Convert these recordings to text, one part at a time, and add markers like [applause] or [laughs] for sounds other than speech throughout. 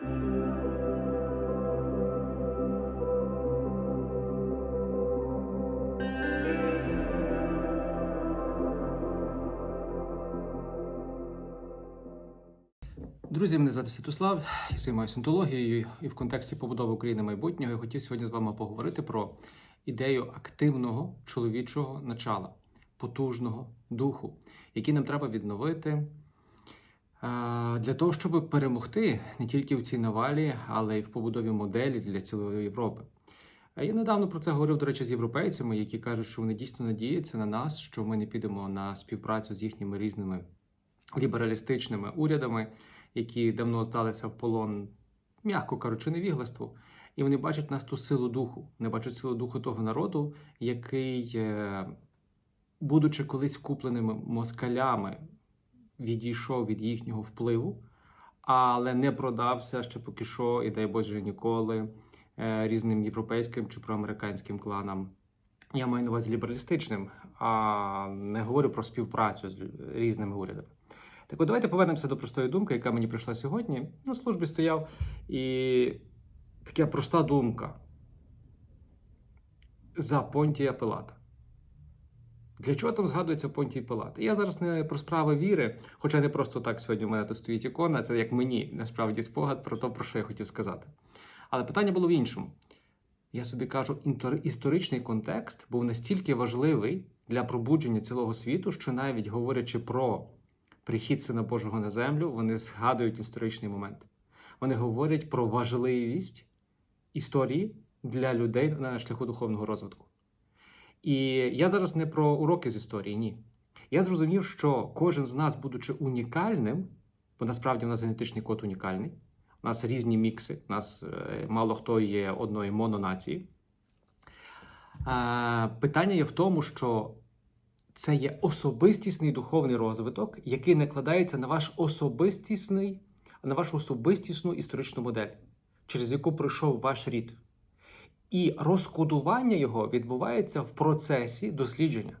Друзі, мене звати Святослав, я займаюся онтологією і в контексті побудови України майбутнього я хотів сьогодні з вами поговорити про ідею активного чоловічого начала, потужного духу, який нам треба відновити для того, щоб перемогти не тільки в цій навалі, але й в побудові моделі для цілої Європи. Я недавно про це говорив, до речі, з європейцями, які кажуть, що вони дійсно надіються на нас, що ми не підемо на співпрацю з їхніми різними лібералістичними урядами, які давно здалися в полон, м'яко кажучи, невігластву. І вони бачать нас ту силу духу. Вони бачать силу духу того народу, який, е, будучи колись купленими москалями, відійшов від їхнього впливу, але не продався ще поки що, і дай Боже ніколи е, різним європейським чи проамериканським кланам. Я маю на увазі лібералістичним, а не говорю про співпрацю з різними урядами. Так от давайте повернемося до простої думки, яка мені прийшла сьогодні. На службі стояв і така проста думка за Понтія Пилата. Для чого там згадується Понтій Пилат? Я зараз не про справи віри, хоча не просто так сьогодні у мене тут стоїть ікона, це як мені насправді спогад про те, про що я хотів сказати. Але питання було в іншому. Я собі кажу, історичний контекст був настільки важливий для пробудження цілого світу, що навіть говорячи про прихід Сина Божого на землю, вони згадують історичний момент. Вони говорять про важливість історії для людей на шляху духовного розвитку. І я зараз не про уроки з історії, ні. Я зрозумів, що кожен з нас, будучи унікальним, бо насправді у нас генетичний код унікальний, у нас різні мікси, у нас е, мало хто є одної мононації. Питання є в тому, що це є особистісний духовний розвиток, який накладається на ваш особистісний, на вашу особистісну історичну модель, через яку пройшов ваш рід. І розкодування його відбувається в процесі дослідження.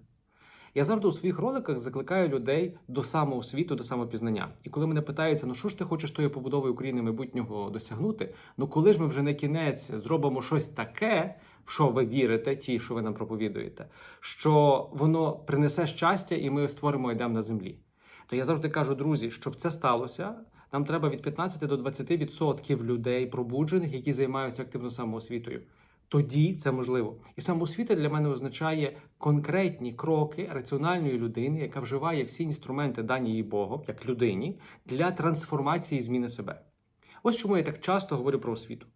Я завжди у своїх роликах закликаю людей до самоосвіту, до самопізнання. І коли мене питаються, ну що ж ти хочеш тою побудовою України майбутнього досягнути? Ну коли ж ми вже на кінець зробимо щось таке, в що ви вірите, ті, що ви нам проповідуєте, що воно принесе щастя, і ми створимо Едем на землі. То я завжди кажу, друзі, щоб це сталося, нам треба від 15 до 20% людей пробуджених, які займаються активно самоосвітою. Тоді це можливо. І самоосвіта для мене означає конкретні кроки раціональної людини, яка вживає всі інструменти, дані їй Богом, як людині, для трансформації і зміни себе. Ось чому я так часто говорю про освіту.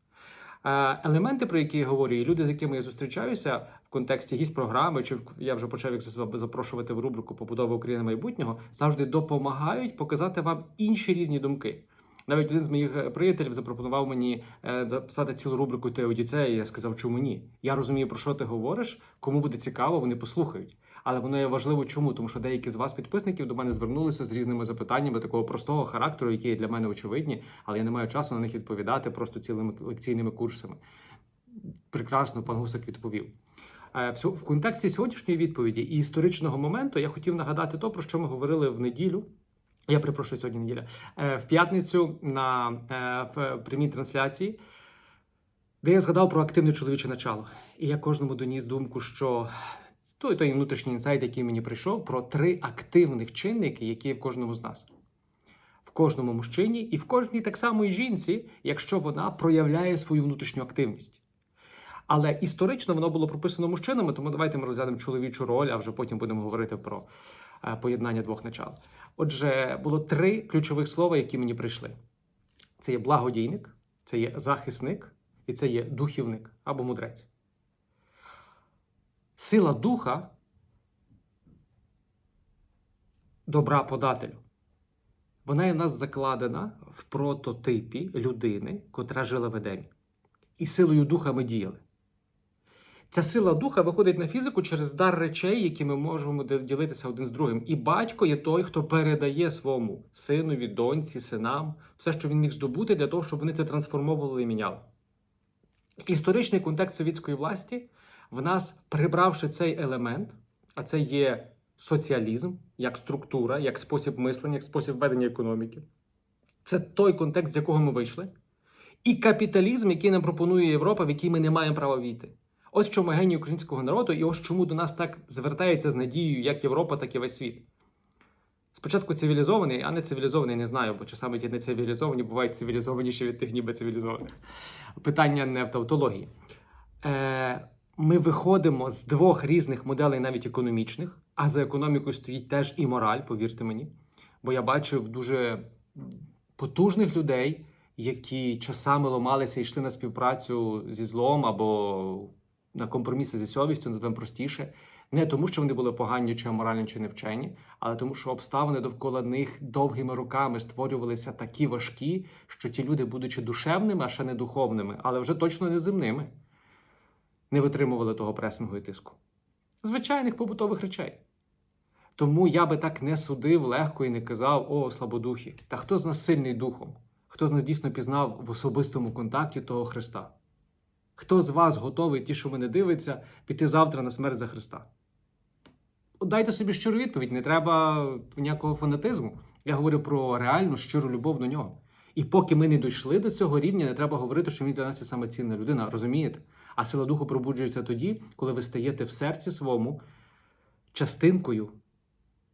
Е, Елементи, про які я говорю, і люди, з якими я зустрічаюся в контексті гість програми, чи я вже почав їх запрошувати в рубрику побудова України майбутнього, завжди допомагають показати вам інші різні думки. Навіть один з моїх е, приятелів запропонував мені е, записати цілу рубрику Теодіцея, і я сказав, чому ні? Я розумію, про що ти говориш, кому буде цікаво, вони послухають. Але воно є важливо чому? Тому що деякі з вас, підписників, до мене звернулися з різними запитаннями такого простого характеру, які є для мене очевидні, але я не маю часу на них відповідати просто цілими лекційними курсами. Прекрасно, пан Гусак відповів. Е, в контексті сьогоднішньої відповіді і історичного моменту я хотів нагадати то, про що ми говорили в неділю. Я перепрошую сьогодні неділя. Е, В п'ятницю на е, в прямій трансляції, де я згадав про активне чоловіче начало. І я кожному доніс думку, що той той внутрішній інсайт, який мені прийшов, про три активних чинники, які є в кожному з нас. В кожному мужчині і в кожній так само і жінці, якщо вона проявляє свою внутрішню активність. Але історично воно було прописано мужчинами, тому давайте ми розглянемо чоловічу роль, а вже потім будемо говорити про поєднання двох начал. Отже, було три ключових слова, які мені прийшли: це є благодійник, це є захисник і це є духівник або мудрець. Сила духа добра подателю. Вона є в нас закладена в прототипі людини, котра жила в Едемі. І силою духа ми діяли. Ця сила духа виходить на фізику через дар речей, які ми можемо ділитися один з другим. І батько є той, хто передає своєму синові, доньці, синам все, що він міг здобути, для того, щоб вони це трансформовували і міняли. Історичний контекст совітської власті в нас, прибравши цей елемент, а це є соціалізм як структура, як спосіб мислення, як спосіб ведення економіки. Це той контекст, з якого ми вийшли. і капіталізм, який нам пропонує Європа, в який ми не маємо права війти. Ось в чому геній українського народу, і ось чому до нас так звертається з надією як Європа, так і весь світ. Спочатку цивілізований, а не цивілізований, не знаю, бо часами ті нецивілізовані бувають цивілізованіші від тих, ніби цивілізованих. Питання не в тавтології. Е, Ми виходимо з двох різних моделей, навіть економічних, а за економікою стоїть теж і мораль, повірте мені. Бо я бачив дуже потужних людей, які часами ламалися і йшли на співпрацю зі злом або на компроміси зі совістю, називаємо простіше. Не тому, що вони були погані, чи аморальні, чи невчені, але тому, що обставини довкола них довгими роками створювалися такі важкі, що ті люди, будучи душевними, а ще не духовними, але вже точно не земними, не витримували того пресингу і тиску. Звичайних побутових речей. Тому я би так не судив легко і не казав, о, слабодухі. Та хто з нас сильний духом? Хто з нас дійсно пізнав в особистому контакті того Христа? Хто з вас готовий, ті, що мене дивиться, піти завтра на смерть за Христа? Дайте собі щиру відповідь, не треба ніякого фанатизму. Я говорю про реальну щиру любов до нього. І поки ми не дійшли до цього рівня, не треба говорити, що він для нас є саме цінна людина, розумієте? А сила духу пробуджується тоді, коли ви стаєте в серці своєму частинкою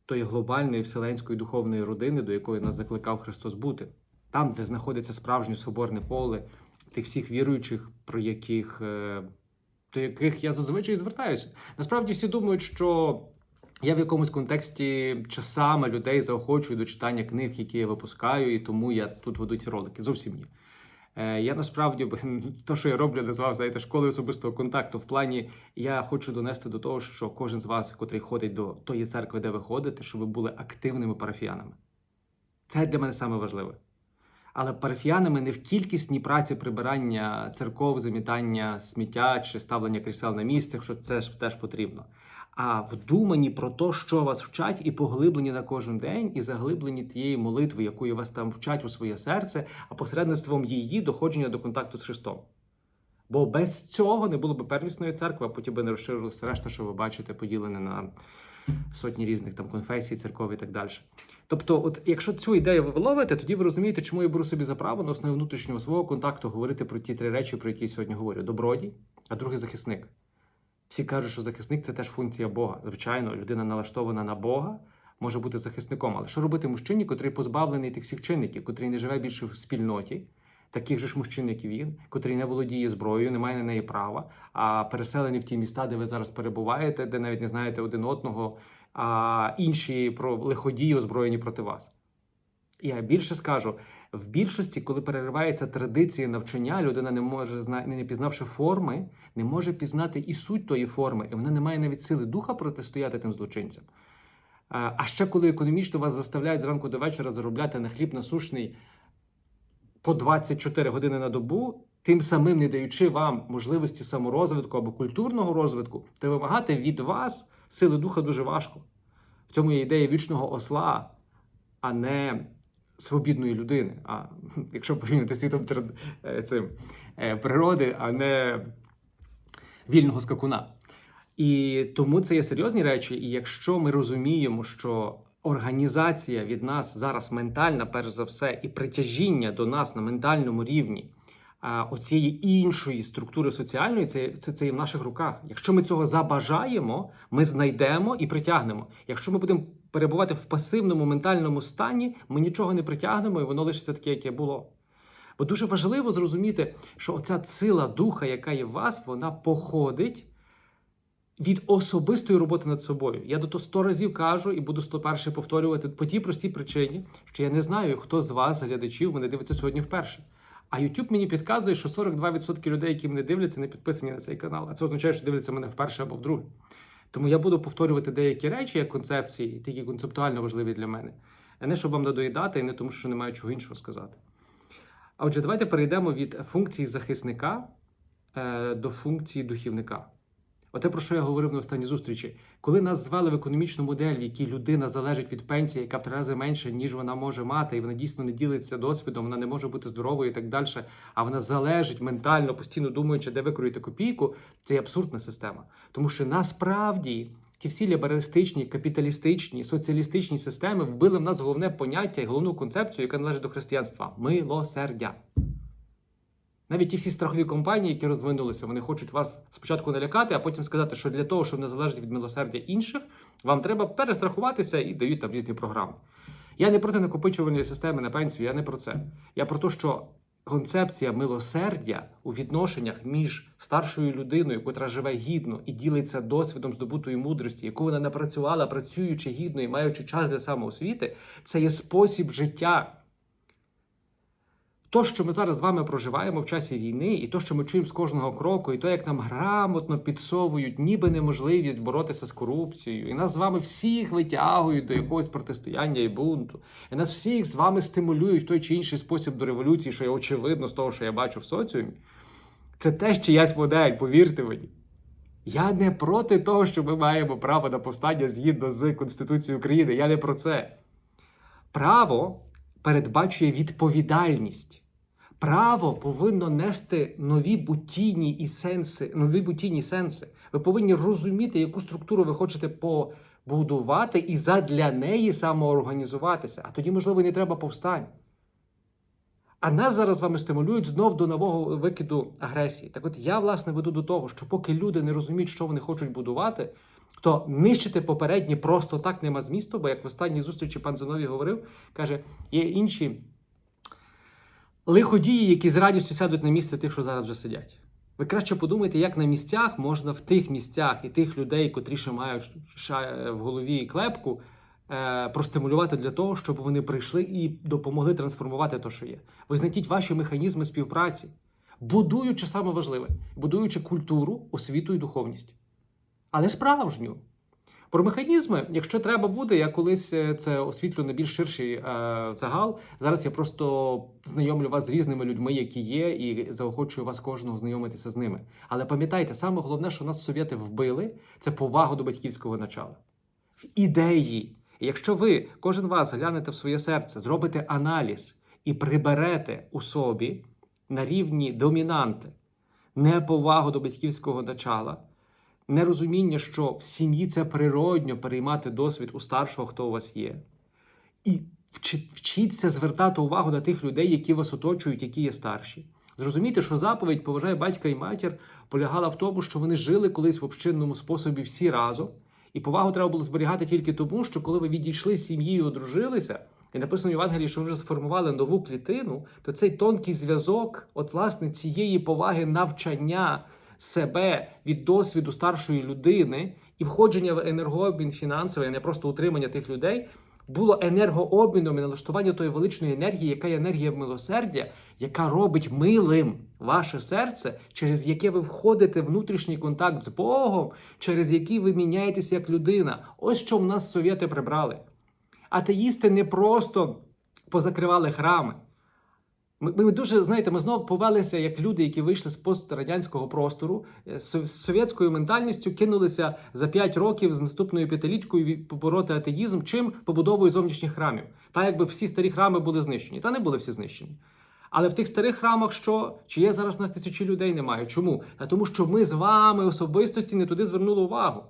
тої глобальної вселенської духовної родини, до якої нас закликав Христос бути. Там, де знаходиться справжнє соборне поле, тих всіх віруючих, про яких, е, до яких я зазвичай звертаюся. Насправді всі думають, що я в якомусь контексті часами людей заохочую до читання книг, які я випускаю, і тому я тут веду ці ролики. Зовсім ні. Е, Я насправді [laughs] то, що я роблю, назвав знаєте, школою особистого контакту. В плані я хочу донести до того, що кожен з вас, котрий ходить до тої церкви, де ви ходите, щоб ви були активними парафіянами. Це для мене саме важливе. Але парафіянами не в кількісній праці прибирання церков, замітання сміття чи ставлення крісел на місцях, що це ж теж потрібно. А вдумані про те, що вас вчать, і поглиблені на кожен день, і заглиблені тієї молитви, якої вас там вчать у своє серце, а посередництвом її доходження до контакту з Христом. Бо без цього не було б первісної церкви, а потім би не розширилося решта, що ви бачите, поділене на сотні різних там конфесій, церков і так далі. Тобто, от якщо цю ідею ви виловите, тоді ви розумієте, чому я беру собі за право на основі внутрішнього свого контакту говорити про ті три речі, про які я сьогодні говорю: добродій, а другий захисник. Всі кажуть, що захисник це теж функція Бога. Звичайно, людина налаштована на Бога, може бути захисником. Але що робити мужчині, котрий позбавлений тих всіх чинників, котрий не живе більше в спільноті, таких же ж мужчин, як він, котрий не володіє зброєю, не має на неї права, а переселені в ті міста, де ви зараз перебуваєте, де навіть не знаєте один одного, а інші про лиходії озброєні проти вас. Я більше скажу: в більшості, коли переривається традиція навчання, людина не може не пізнавши форми, не може пізнати і суть тої форми, і вона не має навіть сили духа протистояти тим злочинцям. А а ще коли економічно вас заставляють зранку до вечора заробляти на хліб насушний по 24 години на добу, тим самим не даючи вам можливості саморозвитку або культурного розвитку, то вимагати від вас сили духа дуже важко. В цьому є ідея вічного осла, а не свобідної людини. А [laughs] якщо порівняти світом е, цим е, природи, а не вільного скакуна. І тому це є серйозні речі. І якщо ми розуміємо, що організація від нас зараз ментальна, перш за все, і притяжіння до нас на ментальному рівні оцієї іншої структури соціальної, це, це, це є в наших руках. Якщо ми цього забажаємо, ми знайдемо і притягнемо. Якщо ми будемо перебувати в пасивному ментальному стані, ми нічого не притягнемо, і воно лишиться таке, яке було. Бо дуже важливо зрозуміти, що оця сила духа, яка є в вас, вона походить від особистої роботи над собою. Я до того сто разів кажу і буду сто перше повторювати по тій простій причині, що я не знаю, хто з вас, глядачів, мене дивиться сьогодні вперше. А YouTube мені підказує, що 42% людей, які мене дивляться, не підписані на цей канал. А це означає, що дивляться мене вперше або вдруге. Тому я буду повторювати деякі речі, як концепції, такі концептуально важливі для мене. А не щоб вам надоїдати, і не тому, що не маю чого іншого сказати. А отже, давайте перейдемо від функції захисника е, до функції духівника. Оте, про що я говорив на останній зустрічі, коли нас звели в економічну модель, в якій людина залежить від пенсії, яка в три рази менше, ніж вона може мати, і вона дійсно не ділиться досвідом, вона не може бути здоровою і так далі, а вона залежить ментально, постійно думаючи, де викроїти копійку, це є абсурдна система. Тому що насправді ті всі лібералістичні, капіталістичні, соціалістичні системи вбили в нас головне поняття і головну концепцію, яка належить до християнства милосердя. Навіть ті всі страхові компанії, які розвинулися, вони хочуть вас спочатку налякати, а потім сказати, що для того, щоб не залежати від милосердя інших, вам треба перестрахуватися і дають там різні програми. Я не проти накопичувальної системи на пенсію, я не про це. Я про те, що концепція милосердя у відношеннях між старшою людиною, котра живе гідно і ділиться досвідом здобутої мудрості, яку вона напрацювала, працюючи гідно і маючи час для самоосвіти, це є спосіб життя. То, що ми зараз з вами проживаємо в часі війни, і то, що ми чуємо з кожного кроку, і то, як нам грамотно підсовують, ніби неможливість боротися з корупцією, і нас з вами всіх витягують до якогось протистояння і бунту, і нас всіх з вами стимулюють в той чи інший спосіб до революції, що є очевидно з того, що я бачу в соціумі. Це теж чиясь модель, повірте мені. Я не проти того, що ми маємо право на повстання згідно з Конституцією України. Я не про це. Право передбачує відповідальність. Право повинно нести нові бутійні і сенси, нові бутійні сенси. Ви повинні розуміти, яку структуру ви хочете побудувати, і задля неї самоорганізуватися. А тоді, можливо, не треба повстань. А нас зараз з вами стимулюють знов до нового викиду агресії. Так от я, власне, веду до того, що поки люди не розуміють, що вони хочуть будувати, то нищити попередні просто так нема змісту, бо як в останній зустрічі пан Зиновій говорив, каже, є інші лиходії, які з радістю сядуть на місце тих, що зараз вже сидять. Ви краще подумайте, як на місцях можна в тих місцях і тих людей, котрі ще мають ша- в голові клепку, е, простимулювати для того, щоб вони прийшли і допомогли трансформувати те, що є. Ви знайдіть ваші механізми співпраці, будуючи саме важливе, будуючи культуру, освіту і духовність. Але справжню. Про механізми, якщо треба буде, я колись е, це освітлю на більш ширший е, загал. Зараз я просто знайомлю вас з різними людьми, які є, і заохочую вас кожного знайомитися з ними. Але пам'ятайте, саме головне, що нас совєти вбили, це повага до батьківського начала. В ідеї. Якщо ви, кожен вас глянете в своє серце, зробите аналіз і приберете у собі на рівні домінанти неповагу до батьківського начала, нерозуміння, що в сім'ї це природньо переймати досвід у старшого, хто у вас є. І вчіться звертати увагу на тих людей, які вас оточують, які є старші. Зрозумійте, що заповідь поважає батька і матір полягала в тому, що вони жили колись в общинному способі всі разом. І повагу треба було зберігати тільки тому, що коли ви відійшли з сім'ї і одружилися, і написано в Євангелії, що ви вже сформували нову клітину, то цей тонкий зв'язок, от власне цієї поваги навчання себе від досвіду старшої людини і входження в енергообмін фінансовий, а не просто утримання тих людей, було енергообміном і налаштування тої величної енергії, яка є енергія милосердя, яка робить милим ваше серце, через яке ви входите в внутрішній контакт з Богом, через який ви міняєтесь як людина. Ось що в нас совєти прибрали. Атеїсти не просто позакривали храми. Ми, ми дуже знаєте, ми знову повелися як люди, які вийшли з пострадянського простору е, з совєтською ментальністю, кинулися за 5 років з наступною п'ятиліткою побороти атеїзм, чим побудовою зовнішніх храмів. Та якби всі старі храми були знищені. Та не були всі знищені. Але в тих старих храмах що? Чи є зараз у нас тисячі людей? Немає. Чому? А тому, що ми з вами особистості не туди звернули увагу.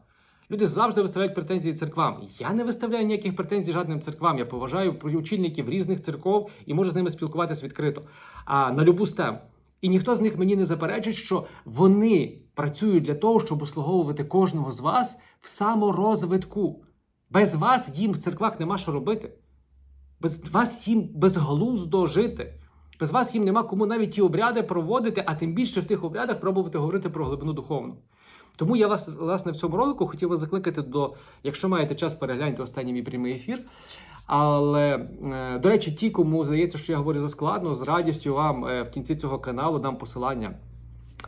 Люди завжди виставляють претензії церквам. Я не виставляю ніяких претензій жодним церквам. Я поважаю очільників різних церков і можу з ними спілкуватися відкрито а, на любу стему. І ніхто з них мені не заперечить, що вони працюють для того, щоб услуговувати кожного з вас в саморозвитку. Без вас їм в церквах нема що робити. Без вас їм безглуздо жити. Без вас їм нема кому навіть ті обряди проводити, а тим більше в тих обрядах пробувати говорити про глибину духовну. Тому я вас, власне, в цьому ролику хотів вас закликати до, якщо маєте час, перегляньте останній мій прямий ефір. Але, е, до речі, ті, кому здається, що я говорю заскладно, з радістю вам е, в кінці цього каналу дам посилання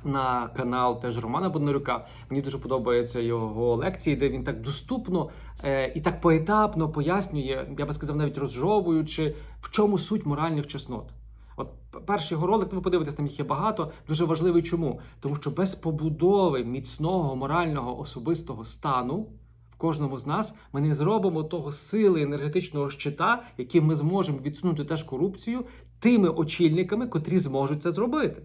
на канал теж Романа Боднарюка. Мені дуже подобаються його лекції, де він так доступно е, і так поетапно пояснює, я би сказав, навіть розжовуючи, в чому суть моральних чеснот. От перший його ролик, ви подивитесь, там їх є багато. Дуже важливий чому? Тому що без побудови міцного морального особистого стану в кожному з нас ми не зробимо того сили енергетичного щита, яким ми зможемо відсунути теж корупцію тими очільниками, котрі зможуть це зробити.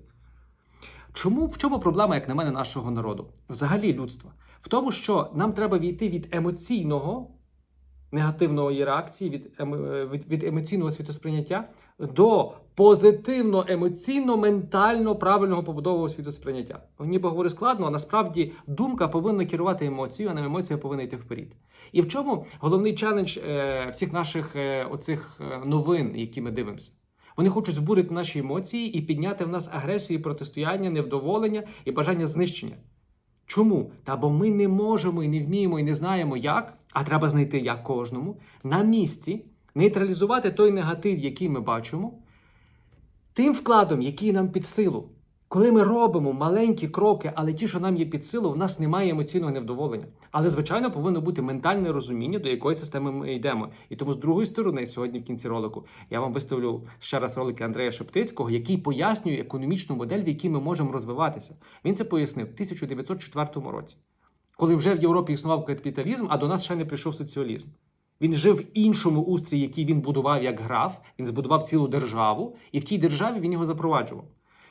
Чому в чому проблема, як на мене, нашого народу? Взагалі людства? В тому, що нам треба війти від емоційного негативної реакції від, від, від емоційного світосприйняття до позитивно емоційно ментально правильного побудового світосприйняття. Ніби говорить складно, а насправді думка повинна керувати емоцією, а не емоція повинна йти вперед. І в чому головний челендж е, всіх наших е, оцих е, новин, які ми дивимося? Вони хочуть збурити наші емоції і підняти в нас агресію, протистояння, невдоволення і бажання знищення. Чому? Та бо ми не можемо і не вміємо, і не знаємо як, а треба знайти як кожному на місці нейтралізувати той негатив, який ми бачимо, тим вкладом, який нам під силу. Коли ми робимо маленькі кроки, але ті, що нам є під силу, в нас немає емоційного невдоволення. Але, звичайно, повинно бути ментальне розуміння, до якої системи ми йдемо. І тому з другої сторони, сьогодні в кінці ролику, я вам виставлю ще раз ролики Андрея Шептицького, який пояснює економічну модель, в якій ми можемо розвиватися. Він це пояснив в 1904 році, коли вже в Європі існував капіталізм, а до нас ще не прийшов соціалізм. Він жив в іншому устрій, який він будував як граф. Він збудував цілу державу, і в тій державі він його запроваджував.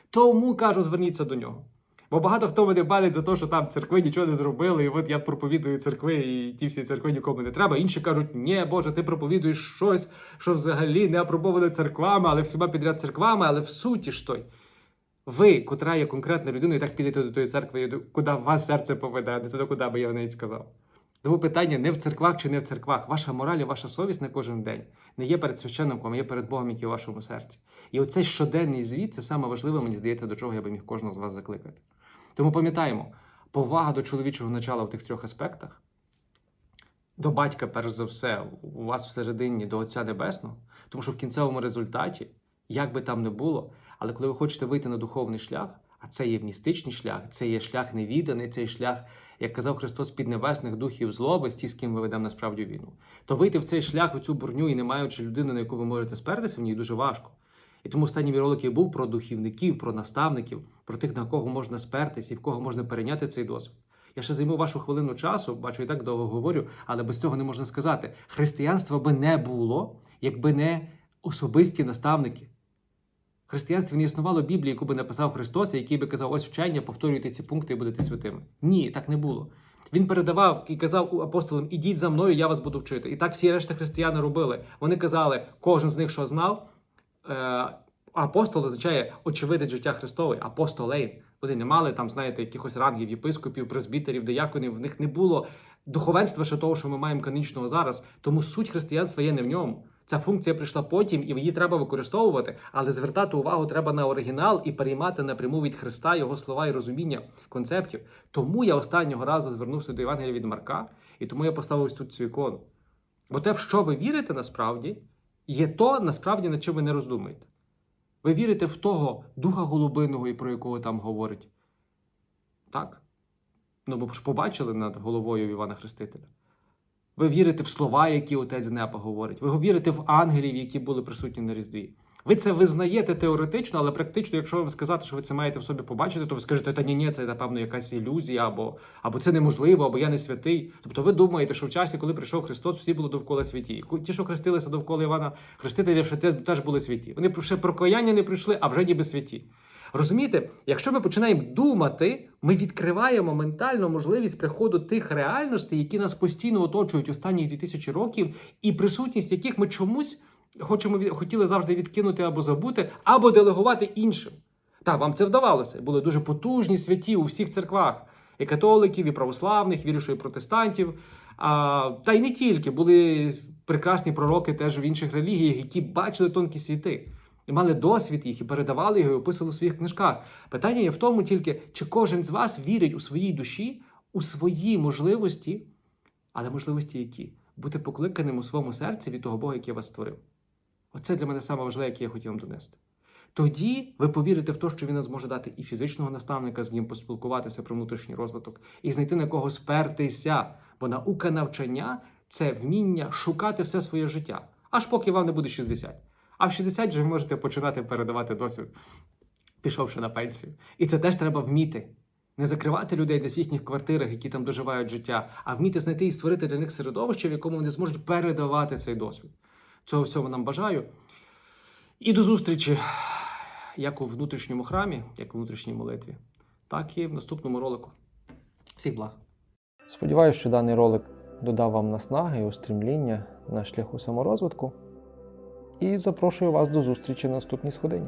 Тому кажу, зверніться до нього. Бо багато хто мене балить за те, що там церкви нічого не зробили, і от я проповідую церкви, і ті всі церкви нікому не треба. Інші кажуть, ні, Боже, ти проповідуєш щось, що взагалі не апробоване церквами, але всіма підряд церквами, але в суті ж той. Ви, котра є конкретна людина, і так підете до тої церкви, куди вас серце поведе, не туди, куди би я навіть сказав. Тому питання не в церквах чи не в церквах. Ваша мораль і ваша совість на кожен день не є перед священником, а є перед Богом, який у вашому серці. І оцей щоденний звіт це саме важливе, мені здається, до чого я би міг кожного з вас закликати. Тому пам'ятаємо, повага до чоловічого начала в тих трьох аспектах, до батька, перш за все, у вас всередині до Отця Небесного, тому що в кінцевому результаті, як би там не було, але коли ви хочете вийти на духовний шлях, а це є містичний шлях, це є шлях невіданий, це є шлях, як казав Христос, під небесних духів злоби, з ті, з ким ми ведемо насправді війну. То вийти в цей шлях, в цю бурню і не маючи людини, на яку ви можете спертися, в ній дуже важко. І тому останній мій ролик і був про духівників, про наставників, про тих, на кого можна спертись і в кого можна перейняти цей досвід. Я ще займу вашу хвилину часу, бачу, і так довго говорю, але без цього не можна сказати. Християнства би не було, якби не особисті наставники. В християнстві не існувало Біблії, яку би написав Христос, і який би казав, ось вчення, повторюйте ці пункти і будете святими. Ні, так не було. Він передавав і казав апостолам: ідіть за мною, я вас буду вчити. І так всі решта християни робили. Вони казали, кожен з них що знав. Е, апостол означає очевидець життя Христове, апостолейн. Вони не мали там, знаєте, якихось рангів, єпископів, презбітерів, дияконів. В них не було духовенства ще того, що ми маємо канонічного зараз. Тому суть християнства є не в ньому. Ця функція прийшла потім, і її треба використовувати, але звертати увагу треба на оригінал і переймати напряму від Христа його слова і розуміння концептів. Тому я останнього разу звернувся до Євангелія від Марка, і тому я поставив ось тут цю ікону. Бо те, в що ви вірите насправді, є то, насправді, над чим ви не роздумуєте. Ви вірите в того духа голубиного, і про якого там говорить. Так? Ну, бо ж побачили над головою Івана Хрестителя. Ви вірите в слова, які отець неба говорить. Ви вірите в ангелів, які були присутні на Різдві. Ви це визнаєте теоретично, але практично, якщо вам сказати, що ви це маєте в собі побачити, то ви скажете, та ні, ні, це напевно якась ілюзія, або, або це неможливо, або я не святий. Тобто ви думаєте, що в часі, коли прийшов Христос, всі були довкола святі. Ті, що хрестилися довкола Івана Хрестителя, теж були святі. Вони ще прокаяння не прийшли, а вже ніби святі. Розумієте, якщо ми починаємо думати, ми відкриваємо ментально можливість приходу тих реальностей, які нас постійно оточують останні 2000 років, і присутність яких ми чомусь хочемо хотіли завжди відкинути або забути, або делегувати іншим. Так, вам це вдавалося. Були дуже потужні святі у всіх церквах. І католиків, і православних, вірю, і протестантів. А, та й не тільки були прекрасні пророки теж в інших релігіях, які бачили тонкі світи. І мали досвід їх і передавали його і описували в своїх книжках. Питання є в тому тільки, чи кожен з вас вірить у своїй душі, у свої можливості, але можливості які? Бути покликаним у своєму серці від того Бога, який вас створив. Оце для мене саме важливе, яке я хотів вам донести. Тоді ви повірите в те, що він зможе дати і фізичного наставника, з ним поспілкуватися про внутрішній розвиток, і знайти на кого спертися. Бо наука навчання це вміння шукати все своє життя, аж поки вам не буде 60. А в 60 вже можете починати передавати досвід, пішовши на пенсію. І це теж треба вміти. Не закривати людей десь в їхніх квартирах, які там доживають життя, а вміти знайти і створити для них середовище, в якому вони зможуть передавати цей досвід. Цього всього нам бажаю. І до зустрічі як у внутрішньому храмі, як у внутрішній молитві, так і в наступному ролику. Всіх благ! Сподіваюсь, що даний ролик додав вам наснаги і устремління на шляху саморозвитку. І запрошую вас до зустрічі на наступній сходині.